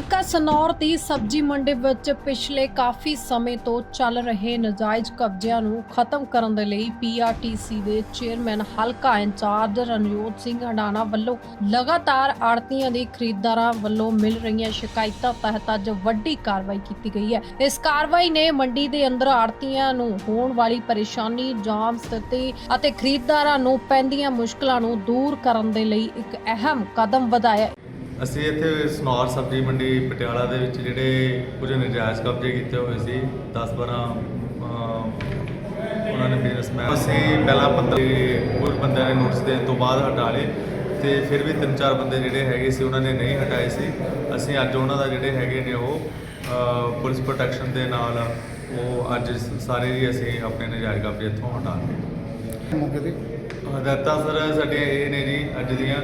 ਹਲਕਾ ਸਨੌਰ ਦੀ ਸਬਜ਼ੀ ਮੰਡੀ ਵਿੱਚ ਪਿਛਲੇ ਕਾਫੀ ਸਮੇਂ ਤੋਂ ਚੱਲ ਰਹੇ ਨਜਾਇਜ਼ ਕਬਜ਼ਿਆਂ ਨੂੰ ਖਤਮ ਕਰਨ ਦੇ ਲਈ ਪੀਆਰਟੀਸੀ ਦੇ ਚੇਅਰਮੈਨ ਹਲਕਾ ਇੰਚਾਰਜ ਰਣਜੋਤ ਸਿੰਘ ਹੰਡਾਣਾ ਵੱਲੋਂ ਲਗਾਤਾਰ ਆੜਤੀਆਂ ਦੇ ਖਰੀਦਦਾਰਾਂ ਵੱਲੋਂ ਮਿਲ ਰਹੀਆਂ ਸ਼ਿਕਾਇਤਾਂ ਤਹਿਤ ਅੱਜ ਵੱਡੀ ਕਾਰਵਾਈ ਕੀਤੀ ਗਈ ਹੈ। ਇਸ ਕਾਰਵਾਈ ਨੇ ਮੰਡੀ ਦੇ ਅੰਦਰ ਆੜਤੀਆਂ ਨੂੰ ਹੋਣ ਵਾਲੀ ਪਰੇਸ਼ਾਨੀ, ਜਾਮ ਸਥਿਤੀ ਅਤੇ ਖਰੀਦਦਾਰਾਂ ਨੂੰ ਪੈਂਦੀਆਂ ਮੁਸ਼ਕਲਾਂ ਨੂੰ ਦੂਰ ਕਰਨ ਦੇ ਲਈ ਇੱਕ ਅਹਿਮ ਕਦਮ ਵਧਾਇਆ ਅਸੀਂ ਇੱਥੇ ਸਨੌਰ ਸਬਜ਼ੀ ਮੰਡੀ ਪਟਿਆਲਾ ਦੇ ਵਿੱਚ ਜਿਹੜੇ ਕੁਝ ਨਜਾਇਜ਼ ਕਬਜ਼ੇ ਕੀਤੇ ਹੋਏ ਸੀ 10 12 ਉਹਨਾਂ ਨੇ ਬਿਜ਼ਨਸਮੈਨ ਅਸੀਂ ਪਹਿਲਾਂ 15 ਹੋਰ ਬੰਦਿਆਂ ਨੇ ਨੋਟਿਸ ਦੇਣ ਤੋਂ ਬਾਅਦ ਹਟਾ ਲਏ ਤੇ ਫਿਰ ਵੀ ਤਿੰਨ ਚਾਰ ਬੰਦੇ ਜਿਹੜੇ ਹੈਗੇ ਸੀ ਉਹਨਾਂ ਨੇ ਨਹੀਂ ਹਟਾਏ ਸੀ। ਅਸੀਂ ਅੱਜ ਉਹਨਾਂ ਦਾ ਜਿਹੜੇ ਹੈਗੇ ਨੇ ਉਹ ਪੁਲਿਸ ਪ੍ਰੋਟੈਕਸ਼ਨ ਦੇ ਨਾਲ ਉਹ ਅੱਜ ਸਾਰੇ ਹੀ ਅਸੀਂ ਆਪਣੇ ਨਜਾਇਜ਼ ਕਬਜ਼ੇ ਇੱਥੋਂ ਹਟਾ ਲਏ। ਮੌਕੇ ਤੇ ਹਦਾਇਤਾਂ ਸਰ ਸਾਡੀਆਂ ਇਹ ਨੇ ਜੀ ਅੱਜ ਦੀਆਂ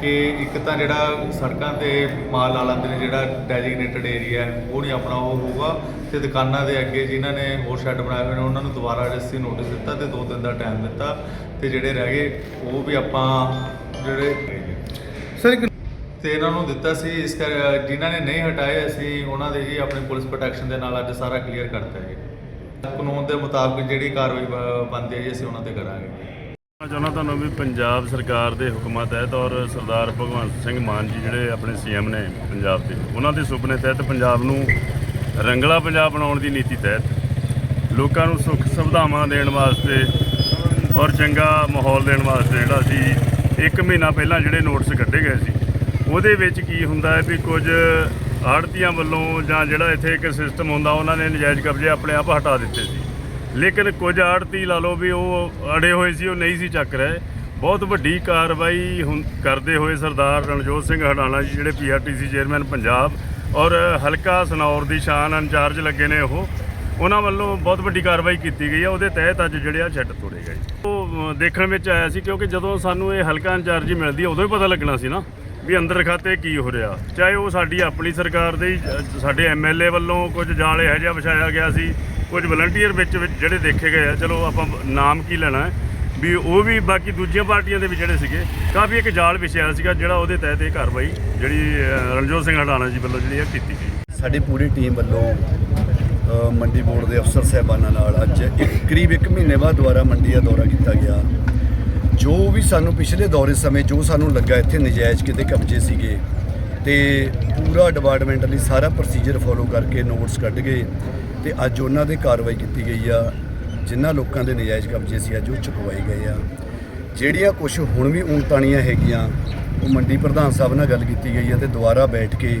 ਕਿ ਇੱਕ ਤਾਂ ਜਿਹੜਾ ਸੜਕਾਂ ਤੇ ਮਾਲ ਲਾ ਲੈਂਦੇ ਨੇ ਜਿਹੜਾ ਡੈਜ਼ਿਗਨੇਟਡ ਏਰੀਆ ਉਹ ਨਹੀਂ ਆਪਣਾ ਉਹ ਹੋਊਗਾ। ਤੇ ਦੁਕਾਨਾਂ ਦੇ ਅੱਗੇ ਜਿਨ੍ਹਾਂ ਨੇ ਹੋਰ ਸ਼ੈੱਡ ਬਣਾਏ ਹੋਏ ਨੇ ਉਹਨਾਂ ਨੂੰ ਦੁਬਾਰਾ ਅਸੀਂ ਨੋਟਿਸ ਦਿੱਤਾ ਤੇ ਦੋ ਦਿਨ ਦਾ ਟਾਈਮ ਦਿੱਤਾ। ਤੇ ਜਿਹੜੇ ਰਹਿ ਗਏ ਉਹ ਵੀ ਆਪਾਂ ਜਿਹੜੇ ਸਰ ਇੱਕ ਤੇ ਇਹਨਾਂ ਨੂੰ ਦਿੱਤਾ ਸੀ ਇਸ ਕਰ ਜਿਨ੍ਹਾਂ ਨੇ ਨਹੀਂ ਹਟਾਏ ਅਸੀਂ ਉਹਨਾਂ ਦੇ ਜੀ ਆਪਣੀ ਪੁਲਿਸ ਪ੍ਰੋਟੈਕਸ਼ਨ ਦੇ ਨਾਲ ਅੱਜ ਸਾਰਾ ਕਲੀਅਰ ਕਰਤਾ ਜੀ ਕਾਨੂੰਨ ਦੇ ਮੁਤਾਬਕ ਜਿਹੜੀ ਕਾਰਵਾਈ ਬਣਦੀ ਹੈ ਜੀ ਅਸੀਂ ਉਹਨਾਂ ਤੇ ਕਰਾਂਗੇ। ਚਾਹੁੰਦਾ ਤੁਹਾਨੂੰ ਵੀ ਪੰਜਾਬ ਸਰਕਾਰ ਦੇ ਹੁਕਮਾਂ ਤਹਿਤ ਔਰ ਸਰਦਾਰ ਭਗਵੰਤ ਸਿੰਘ ਮਾਨ ਜੀ ਜਿਹੜੇ ਆਪਣੇ ਸੀਐਮ ਨੇ ਪੰਜਾਬ ਦੇ, ਉਹਨਾਂ ਦੇ ਸੁਪਨੇ ਤਹਿਤ ਪੰਜਾਬ ਨੂੰ ਰੰਗਲਾ ਪੰਜਾਬ ਬਣਾਉਣ ਦੀ ਨੀਤੀ ਤਹਿਤ ਲੋਕਾਂ ਨੂੰ ਸੁੱਖ ਸੁਵਿਧਾਵਾਂ ਦੇਣ ਵਾਸਤੇ ਔਰ ਚੰਗਾ ਮਾਹੌਲ ਦੇਣ ਵਾਸਤੇ ਜਿਹੜਾ ਸੀ, ਇੱਕ ਮਹੀਨਾ ਪਹਿਲਾਂ ਜਿਹੜੇ ਨੋਟਿਸ ਕੱਢੇ ਗਏ ਸੀ, ਉਹਦੇ ਵਿੱਚ ਕੀ ਹੁੰਦਾ ਹੈ ਵੀ ਕੁਝ ਆੜਤੀਆਂ ਵੱਲੋਂ ਜਾਂ ਜਿਹੜਾ ਇੱਥੇ ਇੱਕ ਸਿਸਟਮ ਹੁੰਦਾ, ਉਹਨਾਂ ਨੇ ਨਜਾਇਜ਼ ਕਬਜ਼ੇ ਆਪਣੇ ਆਪ ਹਟਾ ਦਿੱਤੇ ਸੀ। ਲੇਕਿਨ ਕੁਝ ਆੜਤੀ ਲਾ ਲਓ ਵੀ ਉਹ ਅੜੇ ਹੋਏ ਸੀ ਉਹ ਨਹੀਂ ਸੀ ਚੱਕ ਰਹੇ। ਬਹੁਤ ਵੱਡੀ ਕਾਰਵਾਈ ਹੁਣ ਕਰਦੇ ਹੋਏ ਸਰਦਾਰ ਰਣਜੋਤ ਸਿੰਘ ਹਡਾਣਾ ਜੀ ਜਿਹੜੇ ਪੀਆਰਟੀਸੀ ਚੇਅਰਮੈਨ ਪੰਜਾਬ ਔਰ ਹਲਕਾ ਸਨੌਰ ਦੀ ਸ਼ਾਨ ਇੰਚਾਰਜ ਲੱਗੇ ਨੇ ਉਹ। ਉਹਨਾਂ ਵੱਲੋਂ ਬਹੁਤ ਵੱਡੀ ਕਾਰਵਾਈ ਕੀਤੀ ਗਈ ਹੈ ਉਹਦੇ ਤਹਿਤ ਅੱਜ ਜਿਹੜੇ ਆ ਛੱਡ ਤੋੜੇ ਗਏ। ਉਹ ਦੇਖਣ ਵਿੱਚ ਆਇਆ ਸੀ ਕਿਉਂਕਿ ਜਦੋਂ ਸਾਨੂੰ ਇਹ ਹਲਕਾ ਇੰਚਾਰਜੀ ਮਿਲਦੀ ਉਦੋਂ ਹੀ ਪਤਾ ਲੱਗਣਾ ਸੀ ਨਾ ਵੀ ਅੰਦਰ ਖਾਤੇ ਕੀ ਹੋ ਰਿਹਾ। ਚਾਹੇ ਉਹ ਸਾਡੀ ਆਪਣੀ ਸਰਕਾਰ ਦੇ ਹੀ, ਅ, ਸਾਡੇ ਐਮਐਲਏ ਵੱਲੋਂ ਕੁਝ ਜਾਲ ਇਹੋ ਜਿਹਾ ਵਿਛਾਇਆ ਗਿਆ ਸੀ ਕੁਝ ਵਲੰਟੀਅਰ ਵਿੱਚ ਵਿੱਚ ਜਿਹੜੇ ਦੇਖੇ ਗਏ ਆ, ਚਲੋ ਆਪਾਂ ਨਾਮ ਕੀ ਲੈਣਾ ਹੈ, ਵੀ ਉਹ ਵੀ ਬਾਕੀ ਦੂਜੀਆਂ ਪਾਰਟੀਆਂ ਦੇ ਵੀ ਜਿਹੜੇ ਸੀਗੇ, ਕਾਫੀ ਇੱਕ ਜਾਲ ਵਿਛਿਆ ਸੀਗਾ, ਜਿਹੜਾ ਉਹਦੇ ਤਹਿਤ ਇਹ ਕਾਰਵਾਈ ਜਿਹੜੀ ਰਣਜੋਤ ਸਿੰਘ ਹਟਾਣਾ ਜੀ ਵੱਲੋਂ ਜਿਹੜੀ ਆ ਕੀਤੀ ਗਈ। ਸਾਡੀ ਪੂਰੀ ਟੀਮ ਵੱਲੋਂ ਮੰਡੀ ਬੋਰਡ ਦੇ ਅਫਸਰ ਸਹਿਬਾਨਾਂ ਨਾਲ ਅੱਜ ਇੱਕ, ਕਰੀਬ 1 ਮਹੀਨੇ ਬਾਅਦ ਦੁਬਾਰਾ ਮੰਡੀ ਦਾ ਦੌਰਾ ਕੀਤਾ ਗਿਆ। ਜੋ ਵੀ ਸਾਨੂੰ ਪਿਛਲੇ ਦੌਰੇ ਸਮੇਂ ਜੋ ਸਾਨੂੰ ਲੱਗਾ ਇੱਥੇ ਨਜਾਇਜ਼ ਕਿਤੇ ਕਬਜ਼ੇ ਸੀਗੇ, ਤੇ ਪੂਰਾ ਡਿਪਾਰਟਮੈਂਟ ਲਈ ਸਾਰਾ ਪ੍ਰੋਸੀਜਰ ਫੋਲੋ ਕਰਕੇ ਨੋਟਸ ਕੱਢ ਗਏ ਤੇ ਅੱਜ ਉਹਨਾਂ ਦੇ ਕਾਰਵਾਈ ਕੀਤੀ ਗਈ ਆ ਜਿਨ੍ਹਾਂ ਲੋਕਾਂ ਦੇ ਨਜਾਇਜ਼ ਕਬਜ਼ੇ ਸੀ ਅੱਜ ਉਹ ਚੁਕਵਾਏ ਗਏ ਆ। ਜਿਹੜੀਆਂ ਕੁਝ ਹੁਣ ਵੀ ਊਣਤਾਣੀਆਂ ਹੈਗੀਆਂ ਉਹ ਮੰਡੀ ਪ੍ਰਧਾਨ ਸਾਹਿਬ ਨਾਲ ਗੱਲ ਕੀਤੀ ਗਈ ਹੈ ਤੇ ਦੁਬਾਰਾ ਬੈਠ ਕੇ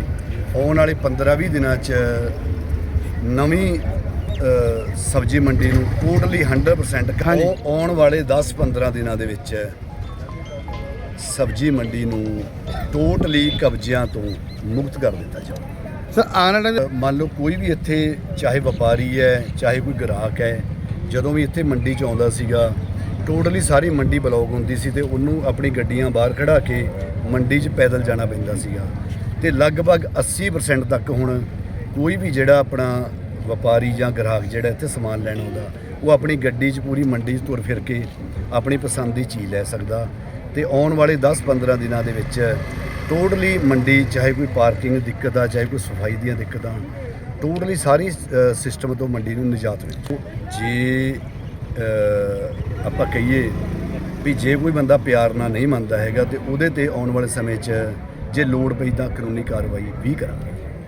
ਆਉਣ ਵਾਲੇ 15-20 ਦਿਨਾਂ 'ਚ ਨਵੀਂ ਸਬਜ਼ੀ ਮੰਡੀ ਨੂੰ ਟੋਟਲੀ 100% ਉਹ ਆਉਣ ਵਾਲੇ 10-15 ਦਿਨਾਂ ਦੇ ਵਿੱਚ ਸਬਜ਼ੀ ਮੰਡੀ ਨੂੰ ਟੋਟਲੀ ਕਬਜ਼ਿਆਂ ਤੋਂ ਮੁਕਤ ਕਰ ਦਿੱਤਾ ਜਾਵੇ ਸਰ, ਆਉਣ ਵਾਲੇ ਮੰਨ ਲਓ ਕੋਈ ਵੀ ਇੱਥੇ, ਚਾਹੇ ਵਪਾਰੀ ਹੈ, ਚਾਹੇ ਕੋਈ ਗ੍ਰਾਹਕ ਹੈ, ਜਦੋਂ ਵੀ ਇੱਥੇ ਮੰਡੀ 'ਚ ਆਉਂਦਾ ਸੀਗਾ, ਟੋਟਲੀ ਸਾਰੀ ਮੰਡੀ ਬਲੌਕ ਹੁੰਦੀ ਸੀ ਤੇ ਉਹਨੂੰ ਆਪਣੀ ਗੱਡੀਆਂ ਬਾਹਰ ਖੜਾ ਕੇ ਮੰਡੀ 'ਚ ਪੈਦਲ ਜਾਣਾ ਪੈਂਦਾ ਸੀਗਾ। ਤੇ ਲਗਭਗ 80% ਤੱਕ ਹੁਣ ਕੋਈ ਵੀ ਜਿਹੜਾ ਆਪਣਾ ਵਪਾਰੀ ਜਾਂ ਗ੍ਰਾਹਕ ਜਿਹੜਾ ਇੱਥੇ ਸਮਾਨ ਲੈਣ ਆਉਂਦਾ, ਉਹ ਆਪਣੀ ਗੱਡੀ 'ਚ ਪੂਰੀ ਮੰਡੀ 'ਚ ਤੁਰ ਫਿਰ ਕੇ ਆਪਣੀ ਪਸੰਦ ਦੀ ਚੀਜ਼ ਲੈ ਸਕਦਾ। ਤੇ ਆਉਣ ਵਾਲੇ 10-15 ਦਿਨਾਂ ਦੇ ਵਿੱਚ ਟੋਟਲੀ ਮੰਡੀ ਚਾਹੇ ਕੋਈ ਪਾਰਕਿੰਗ ਦਿੱਕਤ ਆ ਚਾਹੇ ਕੋਈ ਸਫ਼ਾਈ ਦੀਆਂ ਦਿੱਕਤਾਂ ਟੋਟਲੀ ਸਾਰੀ ਸਿਸਟਮ ਤੋਂ ਮੰਡੀ ਨੂੰ ਨਿਜਾਤ ਮਿਲੀ। ਜੇ। ਆਪਾਂ ਕਹੀਏ ਵੀ ਜੇ ਕੋਈ ਬੰਦਾ ਪਿਆਰ ਨਾਲ ਨਹੀਂ ਮੰਨਦਾ ਹੈਗਾ ਤੇ ਉਹਦੇ ਤੇ ਆਉਣ ਵਾਲੇ ਸਮੇਂ 'ਚ ਜੇ ਲੋੜ ਪਈ ਤਾਂ ਕਾਨੂੰਨੀ ਕਾਰਵਾਈ ਵੀ ਕਰਾਂਗੇ।